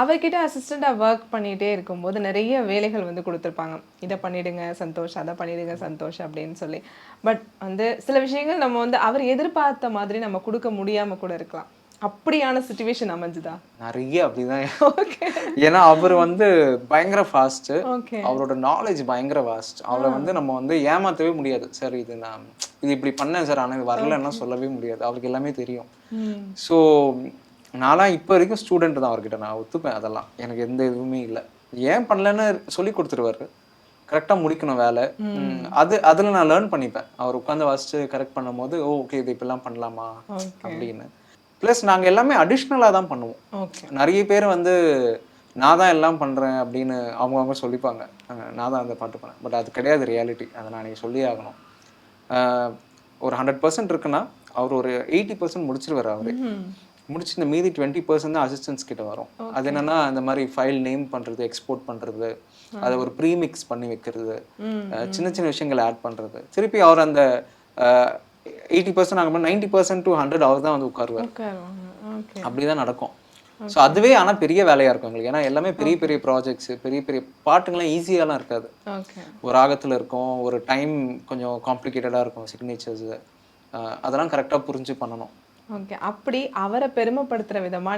அவர்கிட்ட அசிஸ்டண்டாக ஒர்க் பண்ணிகிட்டே இருக்கும்போது நிறைய வேலைகள் வந்து கொடுத்துருப்பாங்க. இதை பண்ணிடுங்க சந்தோஷ் அதை பண்ணிடுங்க சந்தோஷ் அப்படின்னு சொல்லி. பட் வந்து சில விஷயங்கள் நம்ம வந்து அவர் எதிர்பார்த்த மாதிரி நம்ம கொடுக்க முடியாமல் கூட இருக்கலாம். அப்படியான சுச்சுவேஷன் அமைஞ்சுதா? நிறைய அப்படிதான். ஓகே ஏன்னா அவர் வந்து பயங்கர ஃபாஸ்ட் அவரோட நாலேஜ் பயங்கர வாஸ்ட் அவரை வந்து நம்ம வந்து ஏமாத்தவே முடியாது. சார் இது நான் இது இப்படி பண்ணேன் சார் ஆனால் வரலன்னா சொல்லவே முடியாது. அவருக்கு எல்லாமே தெரியும். ஸோ நான்லாம் இப்போ வரைக்கும் ஸ்டூடெண்ட் தான் அவர்கிட்ட நான் ஒத்துப்பேன் அதெல்லாம். எனக்கு எந்த இதுவுமே இல்லை. ஏன் பண்ணலன்னு சொல்லி கொடுத்துருவாரு. கரெக்டாக முடிக்கணும் வேலை. அது அதில் நான் லேர்ன் பண்ணிப்பேன். அவர் உட்காந்து வாசிச்சு கரெக்ட் பண்ணும்போது ஓ ஓகே இது இப்படிலாம் பண்ணலாமா? அப்படின்னு. ப்ளஸ் நாங்கள் எல்லாமே அடிஷ்னலாக தான் பண்ணுவோம். நிறைய பேர் வந்து நான் தான் எல்லாம் பண்ணுறேன் அப்படின்னு அவங்கவுங்க சொல்லிப்பாங்க. நான் தான் அந்த பாட்டு பண்ணேன். பட் அது கிடையாது ரியாலிட்டி அதை நான் நீங்கள் சொல்லி ஆகணும். ஒரு ஹண்ட்ரட் பர்சன்ட் இருக்குன்னா அவர் ஒரு எயிட்டி பர்சன்ட் முடிச்சிருவார் அவர். முடிச்சு இந்த மீதி டுவெண்ட்டி பர்சன்ட் தான் அசிஸ்டன்ஸ் கிட்ட வரும். அது என்னன்னா இந்த மாதிரி ஃபைல் நேம் பண்ணுறது எக்ஸ்போர்ட் பண்ணுறது அதை ஒரு ப்ரீமிக்ஸ் பண்ணி வைக்கிறது சின்ன சின்ன விஷயங்களை ஆட் பண்ணுறது திருப்பி அவர் அந்த எயிட்டி பர்சன்ட் ஆகும்போது நைன்டி பர்சன்ட் டு ஹண்ட்ரட் அவர் தான் வந்து உட்காருவார். அப்படிதான் நடக்கும். ஸோ அதுவே ஆனால் பெரிய வேலையாக இருக்கும் எங்களுக்கு. ஏன்னா எல்லாமே பெரிய பெரிய ப்ராஜெக்ட்ஸ் பெரிய பெரிய பாட்டுங்கள்லாம் ஈஸியாலாம் இருக்காது. ஒரு ராகத்தில் இருக்கும் ஒரு டைம் கொஞ்சம் காம்ப்ளிகேட்டடாக இருக்கும் சிக்னேச்சர்ஸ் அதெல்லாம் கரெக்டாக புரிஞ்சு பண்ணணும். ஓகே. அப்படி அவரை பெருமைப்படுத்துற விதமாக